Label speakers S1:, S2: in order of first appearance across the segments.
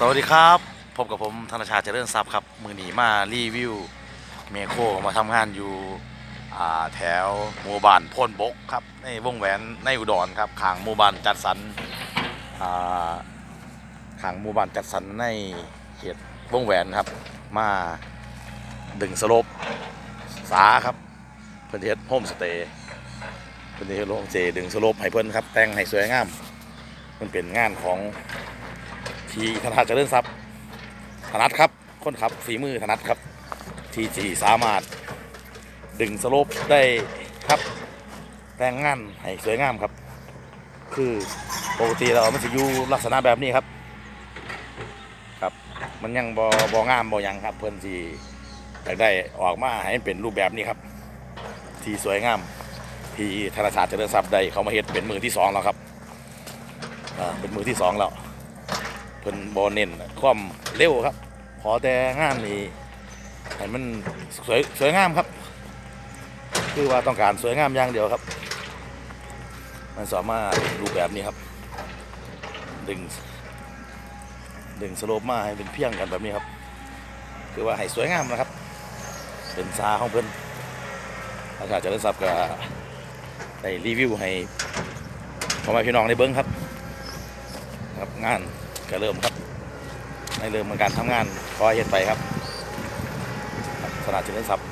S1: สวัสดีครับพบกับผมธนชาติเจริญทรัพย์ครับ มือหนีมารีวิวเมโคมาทำงานอยู่แถวหมู่บ้านพนบกครับในวงแหวนในอุดรครับขางหมู่บ้านจัดสรรขางหมู่บ้านจัดสรรในเขตวงแหวนครับ มาดึงสลบสาครับเพื่อนเฮ็ดโฮมสเตย์เพื่อนเฮ็ดโฮมสเตย์ดึงสลบให้เพื่อนครับแต่งให้สวยงามมันเป็นงานของ ทีธนาเจริญทรัพย์ธนัทครับคนขับฝีมือธนัทครับทีจีสามารถดึงสโลปได้ครับแต่งงานให้สวยงามครับ คือปกติเราไมันจะอยู่ลักษณะแบบนี้ครับ ครับ มันยังบอบองามบอยังครับ เพื่อนสีอยากได้ออกมาให้เป็นรูปแบบนี้ครับ ที่สวยงาม ที่ธนาคารเจริญทรัพย์ได้เขามาเฮ็ดเป็นมือที่สองแล้วครับอ่าเป็นมือที่สองแล้ว เพิ่นบอเน้นความเร็วครับ ขอแต่งานนี่ให้มันสวยสวยงามครับ คือว่าต้องการสวยงามอย่างเดียวครับ มันสามารถรูปแบบนี้ครับ ดึง ดึงสโลปมาให้เป็นเพียงกันแบบนี้ครับ คือว่าให้สวยงามนะครับ เป็นซาของเพิ่นอาจารย์จะได้สับกับได้รีวิวให้พ่อแม่พี่น้องได้เบิ้งครับครับงาน ก็เริ่มครับในเริ่มของการทำงานคอยเฮ็ดไปครับสนาจินทรัพย์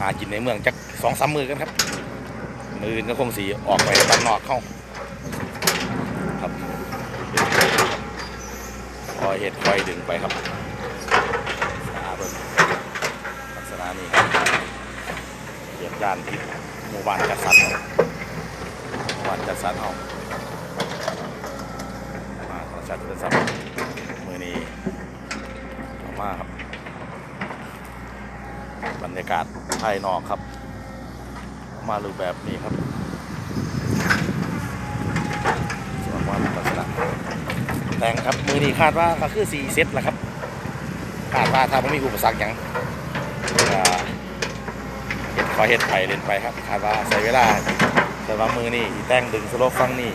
S1: หากินในเมืองจักสองสามมือกันครับมืออื่นก็คงสีออกไปบ้านนอกเข้าครับคอยเฮ็ดคอยดึงไปครับหาเบิ่งลักษณะนี้ครับเกียบย่านที่หมู่บ้านจัดสรรหมู่บ้านจัดสรรเอา มาขอชัดเป็นสับมือนี้เอามาครับ บรรยากาศภายนอกครับ มารูปแบบนี้ครับสวยมากลักษณะแต่งครับ มือนี้คาดว่าก็คือ4เซตแหละครับคาดว่าถ้าไม่มีอุปสรรคหยังเห็ดขอเห็ดไปเล่นไปครับคาดว่าใช้เวลาแต่ว่ามือนี้แต่งดึงสโลปฟังนี่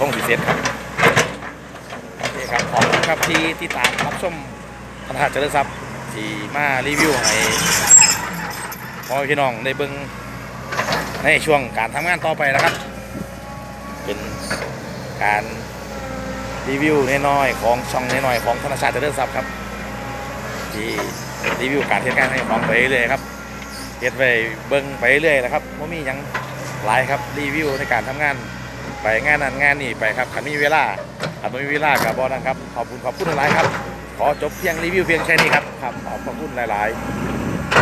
S1: ต้องสีเซตครับ ครับขอบคุณครับที่ที่ตามรับชมธนาคารเจริญทรัพย์ที่มารีวิวให้พ่อพี่น้องได้เบิ่งในช่วงการทำงานต่อไปนะครับ เป็นการรีวิวน้อยๆของช่องน้อยๆของธนาคารเจริญทรัพย์ครับ ที่รีวิวการเทศงานให้ของไปเรื่อยๆครับเฮ็ดไปเบิ่งไปเรื่อยนะครับว่ามียังหลายครับรีวิวในการทำงาน ไปงานนั้นงานนี้ไปครับขันมีเวลา ครับไม่มีเวลากับบอลนะครับ ขอบคุณขอบคุณหลายครับ ขอจบเพียงรีวิวเพียงแค่นี้ครับครับขอบคุณหลาย ๆ